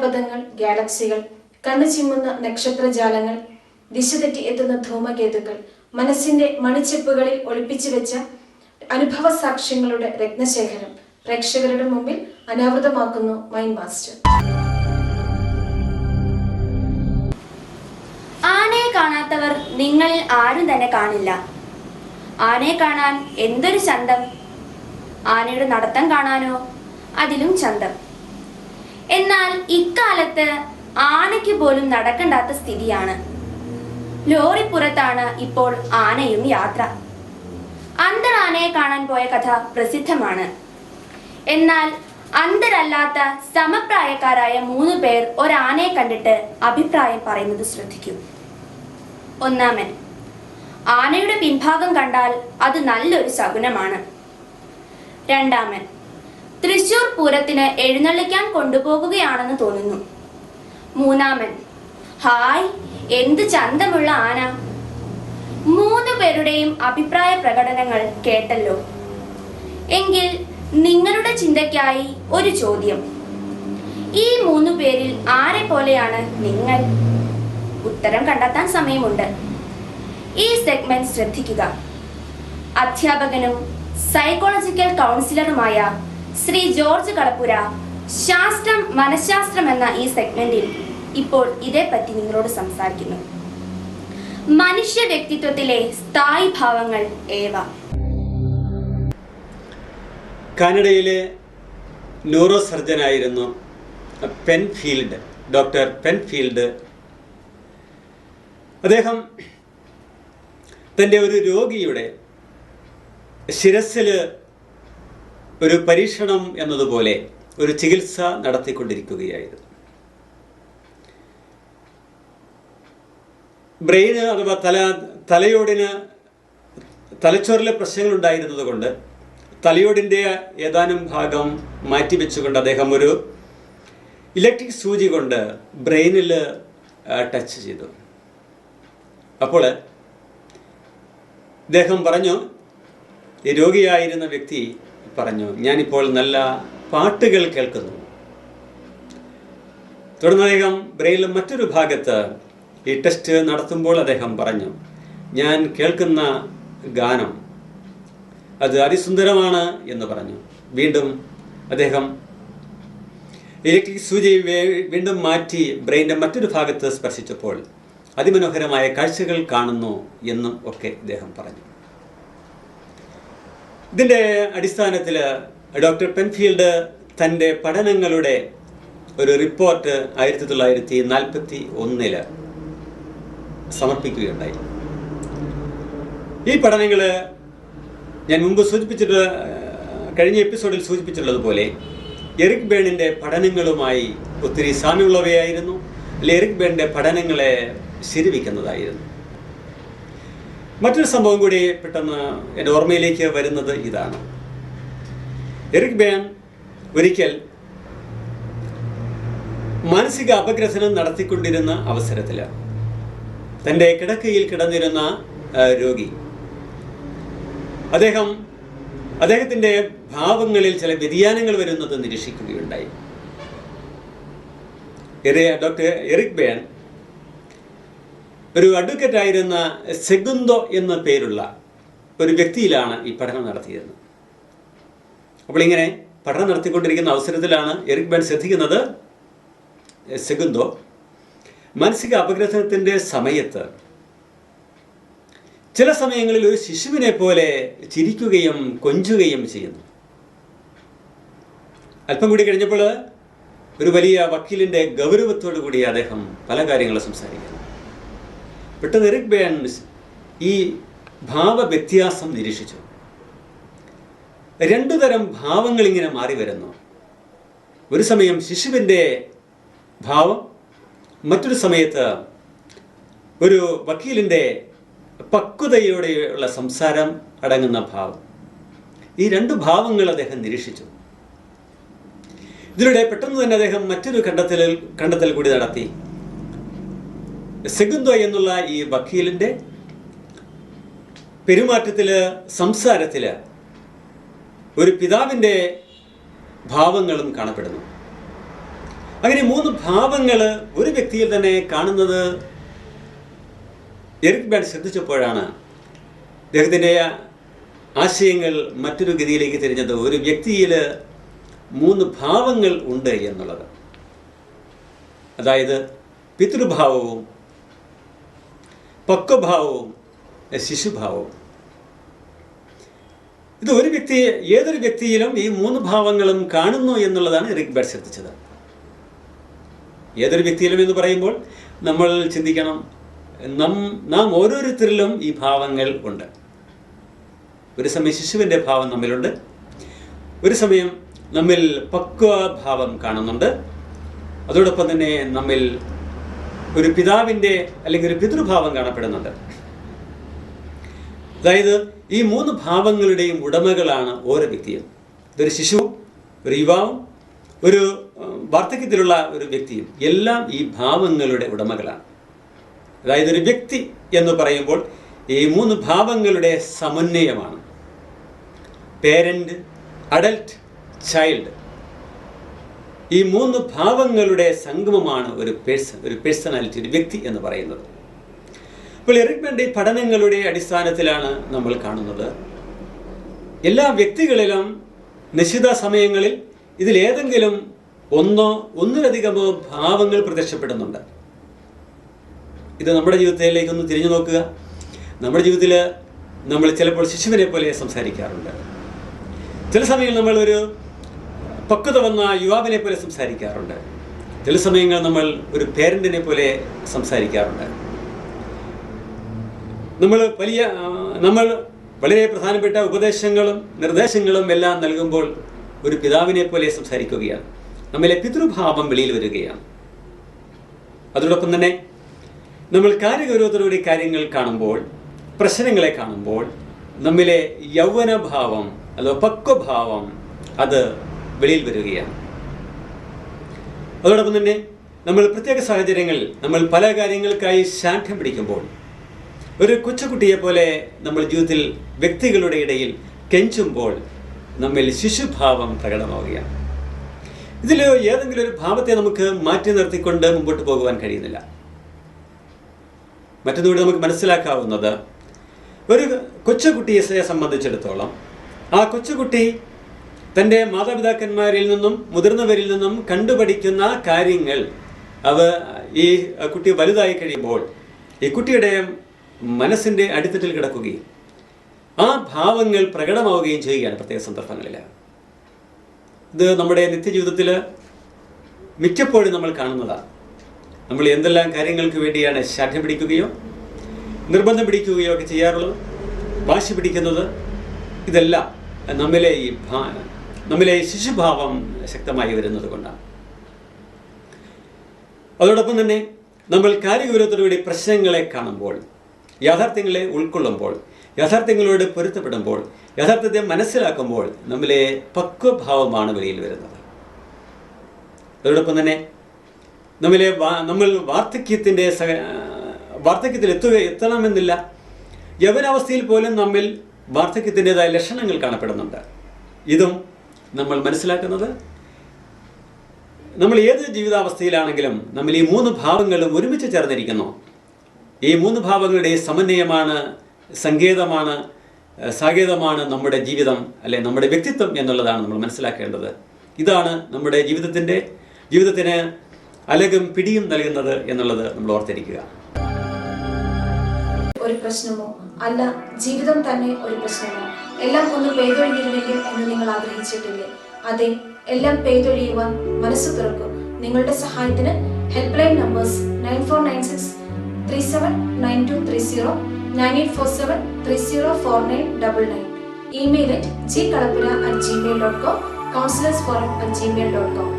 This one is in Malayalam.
താരാപഥങ്ങൾ ഗാലക്സികൾ കണ്ണു ചിമ്മുന്ന നക്ഷത്രജാലങ്ങൾ ദിശ തെറ്റി എത്തുന്ന ധൂമകേതുക്കൾ മനസ്സിന്റെ മണിച്ചെപ്പുകളിൽ ഒളിപ്പിച്ചു വെച്ച അനുഭവ സാക്ഷ്യങ്ങളുടെ രത്നശേഖരം പ്രേക്ഷകരുടെ മുമ്പിൽ അനാവൃതമാക്കുന്നു മൈൻഡ് മാസ്റ്റർ. ആനയെ കാണാത്തവർ നിങ്ങളിൽ ആരും തന്നെ കാണില്ല. ആനയെ കാണാൻ എന്തൊരു ചന്തം? ആനയുടെ നടത്തം കാണാനോ? അതിലും ചന്തം. എന്നാൽ ഇക്കാലത്ത് ആനയ്ക്ക് പോലും നടക്കണ്ടാത്ത സ്ഥിതിയാണ്. ലോറിപ്പുറത്താണ് ഇപ്പോൾ ആനയും യാത്ര. അന്തരാനയെ കാണാൻ പോയ കഥ പ്രസിദ്ധമാണ്. എന്നാൽ അന്തരല്ലാത്ത സമപ്രായക്കാരായ മൂന്ന് പേർ ഒരാനയെ കണ്ടിട്ട് അഭിപ്രായം പറയുന്നത് ശ്രദ്ധിക്കൂ. ഒന്നാമൻ. ആനയുടെ പിൻഭാഗം കണ്ടാൽ അത് നല്ലൊരു ശകുനമാണ്. രണ്ടാമൻ. തൃശൂർ പൂരത്തിന് എഴുന്നള്ളിക്കാൻ കൊണ്ടുപോകുകയാണെന്ന് തോന്നുന്നു. മൂന്നാമൻ ഹായ് എന്ത് ചന്തമുള്ള ആന? മൂന്ന് പേരുടെയും അഭിപ്രായ പ്രകടനങ്ങൾ കേട്ടല്ലോ. എങ്കിൽ നിങ്ങളുടെ ചിന്തയ്ക്കായി ഒരു ചോദ്യം. ഈ മൂന്ന് പേരിൽ ആരെ പോലെയാണ് നിങ്ങൾ? ഉത്തരം കണ്ടെത്താൻ സമയമുണ്ട്. ഈ സെഗ്മെന്റ് ശ്രദ്ധിക്കുക. അധ്യാപകനും സൈക്കോളജിക്കൽ കൗൺസിലറുമായ ശ്രീ ജോർജ് കളപ്പുര ശാസ്ത്രം മനഃശാസ്ത്രം എന്ന ഈ സെഗ്മെന്റിൽ ഇപ്പോൾ ഇതേപ്പറ്റി നിങ്ങളോട് സംസാരിക്കുന്നു. മനുഷ്യ വ്യക്തിത്വത്തിലെ സ്ഥായി ഭാവങ്ങൾ ഏവ? കാനഡയിലെ ന്യൂറോ സർജനായിരുന്നു പെൻഫീൽഡ് ഡോക്ടർ പെൻഫീൽഡ്. അദ്ദേഹം തന്റെ ഒരു രോഗിയുടെ ശിരസിൽ ഒരു പരീക്ഷണം എന്നതുപോലെ ഒരു ചികിത്സ നടത്തിക്കൊണ്ടിരിക്കുകയായിരുന്നു. ബ്രെയിന് അഥവാ തല തലയോടിന് തലച്ചോറിലെ പ്രശ്നങ്ങൾ ഉണ്ടായിരുന്നത് കൊണ്ട് തലയോടിന്റെ ഏതാനും ഭാഗം മാറ്റിവെച്ചുകൊണ്ട് അദ്ദേഹം ഒരു ഇലക്ട്രിക് സൂചി കൊണ്ട് ബ്രെയിനിൽ ടച്ച് ചെയ്തു. അപ്പോൾ ഇദ്ദേഹം പറഞ്ഞു രോഗിയായിരുന്ന വ്യക്തി പറഞ്ഞു ഞാനിപ്പോൾ നല്ല പാട്ടുകൾ കേൾക്കുന്നു. തുടർന്ന് അദ്ദേഹം ബ്രെയിനിൽ മറ്റൊരു ഭാഗത്ത് ഈ ടെസ്റ്റ് നടത്തുമ്പോൾ അദ്ദേഹം പറഞ്ഞു ഞാൻ കേൾക്കുന്ന ഗാനം അത് അതിസുന്ദരമാണ് എന്ന് പറഞ്ഞു. വീണ്ടും അദ്ദേഹം ഇലക്ട്രിക് സൂചി വീണ്ടും മാറ്റി ബ്രെയിന്റെ മറ്റൊരു ഭാഗത്ത് സ്പർശിച്ചപ്പോൾ അതിമനോഹരമായ കാഴ്ചകൾ കാണുന്നു എന്നും ഒക്കെ അദ്ദേഹം പറഞ്ഞു. ഇതിന്റെ അടിസ്ഥാനത്തിൽ ഡോക്ടർ പെൻഫീൽഡ് തന്റെ പഠനങ്ങളുടെ ഒരു റിപ്പോർട്ട് ആയിരത്തി തൊള്ളായിരത്തി നാൽപ്പത്തി ഒന്നിൽ സമർപ്പിക്കുകയുണ്ടായി. ഈ പഠനങ്ങൾ ഞാൻ മുമ്പ് സൂചിപ്പിച്ചിട്ട് കഴിഞ്ഞ എപ്പിസോഡിൽ സൂചിപ്പിച്ചിട്ടുള്ളതുപോലെ എറിക് ബേണിന്റെ പഠനങ്ങളുമായി ഒത്തിരി സാമ്യമുള്ളവയായിരുന്നു. അല്ലെ എറിക് ബേണിന്റെ പഠനങ്ങളെ ശരിവയ്ക്കുന്നതായിരുന്നു മറ്റൊരു സംഭവം കൂടി പെട്ടെന്ന് എന്റെ ഓർമ്മയിലേക്ക് വരുന്നത് ഇതാണ്. എറിക് ബേൺ ഒരിക്കൽ മാനസിക അപഗ്രഥനം നടത്തിക്കൊണ്ടിരുന്ന അവസരത്തിൽ തന്റെ കിടക്കയിൽ കിടന്നിരുന്ന രോഗി. അദ്ദേഹം അദ്ദേഹത്തിന്റെ ഭാവങ്ങളിൽ ചില വ്യതിയാനങ്ങൾ വരുന്നത് നിരീക്ഷിക്കുകയുണ്ടായി. ഡോക്ടർ എറിക് ബേൺ ഒരു അഡ്വക്കേറ്റ് ആയിരുന്ന സെഗുന്തോ എന്ന പേരുള്ള ഒരു വ്യക്തിയിലാണ് ഈ പഠനം നടത്തിയിരുന്നത്. അപ്പോൾ ഇങ്ങനെ പഠനം നടത്തിക്കൊണ്ടിരിക്കുന്ന അവസരത്തിലാണ് എറിക് ബാൻ ശ്രദ്ധിക്കുന്നത് സെഗുന്തോ. മാനസിക അപഗ്രഥനത്തിന്റെ സമയത്ത് ചില സമയങ്ങളിൽ ഒരു ശിശുവിനെ പോലെ ചിരിക്കുകയും കൊഞ്ചുകയും ചെയ്യുന്നു. അല്പം കൂടി കഴിഞ്ഞപ്പോൾ ഒരു വലിയ വക്കീലിന്റെ ഗൗരവത്തോടു കൂടി അദ്ദേഹം പല കാര്യങ്ങളും സംസാരിക്കുന്നു. പെട്ടെന്ന് എറിക് ബേൺ ഈ ഭാവ വ്യത്യാസം നിരീക്ഷിച്ചു. രണ്ടു തരം ഭാവങ്ങൾ ഇങ്ങനെ മാറി വരുന്നു. ഒരു സമയം ശിശുവിന്റെ ഭാവം മറ്റൊരു സമയത്ത് ഒരു വക്കീലിന്റെ പക്വതയോടെയുള്ള സംസാരം അടങ്ങുന്ന ഭാവം. ഈ രണ്ട് ഭാവങ്ങൾ അദ്ദേഹം നിരീക്ഷിച്ചു. ഇതിലൂടെ പെട്ടെന്ന് തന്നെ അദ്ദേഹം മറ്റൊരു കണ്ടെത്തലിൽ കണ്ടെത്തൽ കൂടി നടത്തി. സെഗുന്തോ എന്നുള്ള ഈ വക്കീലിന്റെ പെരുമാറ്റത്തിൽ സംസാരത്തിൽ ഒരു പിതാവിന്റെ ഭാവങ്ങളും കാണപ്പെടുന്നു. അങ്ങനെ മൂന്ന് ഭാവങ്ങൾ ഒരു വ്യക്തിയിൽ തന്നെ കാണുന്നത് എറിക് ബാഡ് ശ്രദ്ധിച്ചപ്പോഴാണ് അദ്ദേഹത്തിന്റെ ആശയങ്ങൾ മറ്റൊരു ഗതിയിലേക്ക് തിരിഞ്ഞത്. ഒരു വ്യക്തിയിൽ മൂന്ന് ഭാവങ്ങൾ ഉണ്ട് എന്നുള്ളത്. അതായത് പിതൃഭാവവും പക്വഭാവവും ശിശുഭാവവും. ഇത് ഒരു വ്യക്തി ഏതൊരു വ്യക്തിയിലും ഈ മൂന്ന് ഭാവങ്ങളും കാണുന്നു എന്നുള്ളതാണ് എറിക് ബാഡ് ശ്രദ്ധിച്ചത്. ഏതൊരു വ്യക്തിയിലും എന്ന് പറയുമ്പോൾ നമ്മൾ ചിന്തിക്കണം നം നാം ഓരോരുത്തരിലും ഈ ഭാവങ്ങൾ ഉണ്ട്. ഒരു സമയം ശിശുവിന്റെ ഭാവം നമ്മിലുണ്ട് ഒരു സമയം നമ്മിൽ പക്വഭാവം കാണുന്നുണ്ട്. അതോടൊപ്പം തന്നെ നമ്മിൽ ഒരു പിതാവിന്റെ അല്ലെങ്കിൽ ഒരു പിതൃഭാവം കാണപ്പെടുന്നുണ്ട്. അതായത് ഈ മൂന്ന് ഭാവങ്ങളുടെയും ഉടമകളാണ് ഓരോ വ്യക്തിയും. ഇതൊരു ശിശു ഒരു യുവാവും ഒരു വാർദ്ധക്യത്തിലുള്ള ഒരു വ്യക്തിയും. എല്ലാം ഈ ഭാവങ്ങളുടെ ഉടമകളാണ്. അതായത് ഒരു വ്യക്തി എന്ന് പറയുമ്പോൾ ഈ മൂന്ന് ഭാവങ്ങളുടെ സമന്വയമാണ്. Parent adult child. ഈ മൂന്ന് ഭാവങ്ങളുടെ സംഗമമാണ് ഒരു പേഴ്സൺ ഒരു പേഴ്സണാലിറ്റി ഒരു വ്യക്തി എന്ന് പറയുന്നത്. അപ്പോൾ എറിക്മെന്റെ പഠനങ്ങളുടെ അടിസ്ഥാനത്തിലാണ് നമ്മൾ കാണുന്നത്. എല്ലാ വ്യക്തികളിലും നിശ്ചിത സമയങ്ങളിൽ ഇതിലേതെങ്കിലും ഒന്നോ ഒന്നിലധികമോ ഭാവങ്ങൾ പ്രത്യക്ഷപ്പെടുന്നുണ്ട്. ഇത് നമ്മുടെ ജീവിതത്തിലേക്ക് ഒന്ന് തിരിഞ്ഞു നോക്കുക. നമ്മുടെ ജീവിതത്തിൽ നമ്മൾ ചിലപ്പോൾ ശിശുവിനെ പോലെ സംസാരിക്കാറുണ്ട്. ചില സമയങ്ങളിൽ നമ്മളൊരു പക്വത വന്ന യുവാവിനെ പോലെ സംസാരിക്കാറുണ്ട്. ചില സമയങ്ങൾ നമ്മൾ ഒരു പേരന്റിനെ പോലെ സംസാരിക്കാറുണ്ട്. നമ്മൾ വലിയ നമ്മൾ വളരെ പ്രധാനപ്പെട്ട ഉപദേശങ്ങളും നിർദ്ദേശങ്ങളും എല്ലാം നൽകുമ്പോൾ ഒരു പിതാവിനെ പോലെ സംസാരിക്കുകയാണ്. നമ്മിലെ പിതൃഭാവം വെളിയിൽ വരികയാണ്. അതോടൊപ്പം തന്നെ നമ്മൾ കാര്യഗൗരവത്തോടുകൂടി കാര്യങ്ങൾ കാണുമ്പോൾ പ്രശ്നങ്ങളെ കാണുമ്പോൾ നമ്മിലെ യൗവനഭാവം അഥവാ പക്വഭാവം അത് വെളിയിൽ വരികയാണ്. അതോടൊപ്പം തന്നെ നമ്മൾ പ്രത്യേക സാഹചര്യങ്ങളിൽ നമ്മൾ പല കാര്യങ്ങൾക്കായി ശാഠ്യം പിടിക്കുമ്പോൾ ഒരു കൊച്ചുകുട്ടിയെ പോലെ നമ്മൾ ജീവിതത്തിൽ വ്യക്തികളുടെ ഇടയിൽ കെഞ്ചുമ്പോൾ നമ്മിൽ ശിശുഭാവം പ്രകടമാവുകയാണ്. ഇതിൽ ഏതെങ്കിലും ഒരു ഭാവത്തെ നമുക്ക് മാറ്റി നിർത്തിക്കൊണ്ട് മുമ്പോട്ട് പോകുവാൻ കഴിയുന്നില്ല. മറ്റൊന്നുകൂടി നമുക്ക് മനസ്സിലാക്കാവുന്നത് ഒരു കൊച്ചുകുട്ടിയെ സംബന്ധിച്ചിടത്തോളം ആ കൊച്ചുകുട്ടി തന്റെ മാതാപിതാക്കന്മാരിൽ നിന്നും മുതിർന്നവരിൽ നിന്നും കണ്ടുപഠിക്കുന്ന കാര്യങ്ങൾ. അവ ഈ കുട്ടി വലുതായി കഴിയുമ്പോൾ ഈ കുട്ടിയുടെ മനസ്സിന്റെ അടിത്തട്ടിൽ കിടക്കുകയും ആ ഭാവങ്ങൾ പ്രകടമാവുകയും ചെയ്യുകയാണ് പ്രത്യേക സന്ദർഭങ്ങളിൽ. ഇത് നമ്മുടെ നിത്യജീവിതത്തിൽ മിക്കപ്പോഴും നമ്മൾ കാണുന്നതാണ്. നമ്മൾ എന്തെല്ലാം കാര്യങ്ങൾക്ക് വേണ്ടിയാണ് ശാഠ്യം പിടിക്കുകയോ നിർബന്ധം പിടിക്കുകയോ ഒക്കെ ചെയ്യാറുള്ളത്? വാശി പിടിക്കുന്നത് ഇതെല്ലാം നമ്മിലെ ഈ നമ്മിലെ ശിശുഭാവം ശക്തമായി വരുന്നത് കൊണ്ടാണ്. അതോടൊപ്പം തന്നെ നമ്മൾ കാര്യഗൗരവത്തോടുകൂടി പ്രശ്നങ്ങളെ കാണുമ്പോൾ യാഥാർത്ഥ്യങ്ങളെ ഉൾക്കൊള്ളുമ്പോൾ യാഥാർത്ഥ്യങ്ങളോട് പൊരുത്തപ്പെടുമ്പോൾ യാഥാർത്ഥ്യത്തെ മനസ്സിലാക്കുമ്പോൾ നമ്മിലെ പക്വഭാവമാണ് വെളിയിൽ വരുന്നത്. അതോടൊപ്പം തന്നെ നമ്മിലെ നമ്മൾ വാർദ്ധക്യത്തിന്റെ സഹ വാർദ്ധക്യത്തിൽ എത്തുക എത്തണമെന്നില്ല. യവനാവസ്ഥയിൽ പോലും നമ്മിൽ വാർദ്ധക്യത്തിന്റെതായ ലക്ഷണങ്ങൾ കാണപ്പെടുന്നുണ്ട്. ഇതും നമ്മൾ മനസ്സിലാക്കുന്നത്? നമ്മൾ ഏത് ജീവിതാവസ്ഥയിലാണെങ്കിലും നമ്മൾ ഈ മൂന്ന് ഭാവങ്ങളും ഒരുമിച്ച് ചേർന്നിരിക്കുന്നു. ഈ മൂന്ന് ഭാവങ്ങളുടെ സമന്വയമാണ് സങ്കേതമാണ് സാകേതമാണ് നമ്മുടെ ജീവിതം അല്ലെ നമ്മുടെ വ്യക്തിത്വം എന്നുള്ളതാണ് നമ്മൾ മനസ്സിലാക്കേണ്ടത്. ഇതാണ് നമ്മുടെ ജീവിതത്തിന്റെ ജീവിതത്തിന് അലകും പിടിയും നൽകുന്നത് എന്നുള്ളത് നമ്മൾ ഓർത്തിരിക്കുക. ഒരു പ്രശ്നമോ? അല്ല ജീവിതം തന്നെ ഒരു പ്രശ്നമോ? എല്ലാം ഒന്ന് പെയ്തൊഴിഞ്ഞിരുന്നെങ്കിൽ എന്ന് നിങ്ങൾ ആഗ്രഹിച്ചിട്ടില്ലേ? അതെ എല്ലാം പെയ്തൊഴിയുവാൻ മനസ്സ് തുറക്കും. നിങ്ങളുടെ സഹായത്തിന് help line numbers nine four nine six three seven nine two three zero nine eight four seven three zero four nine double nine. Email at G Kalappura at Gmail dot com counsellors forum at Gmail dot com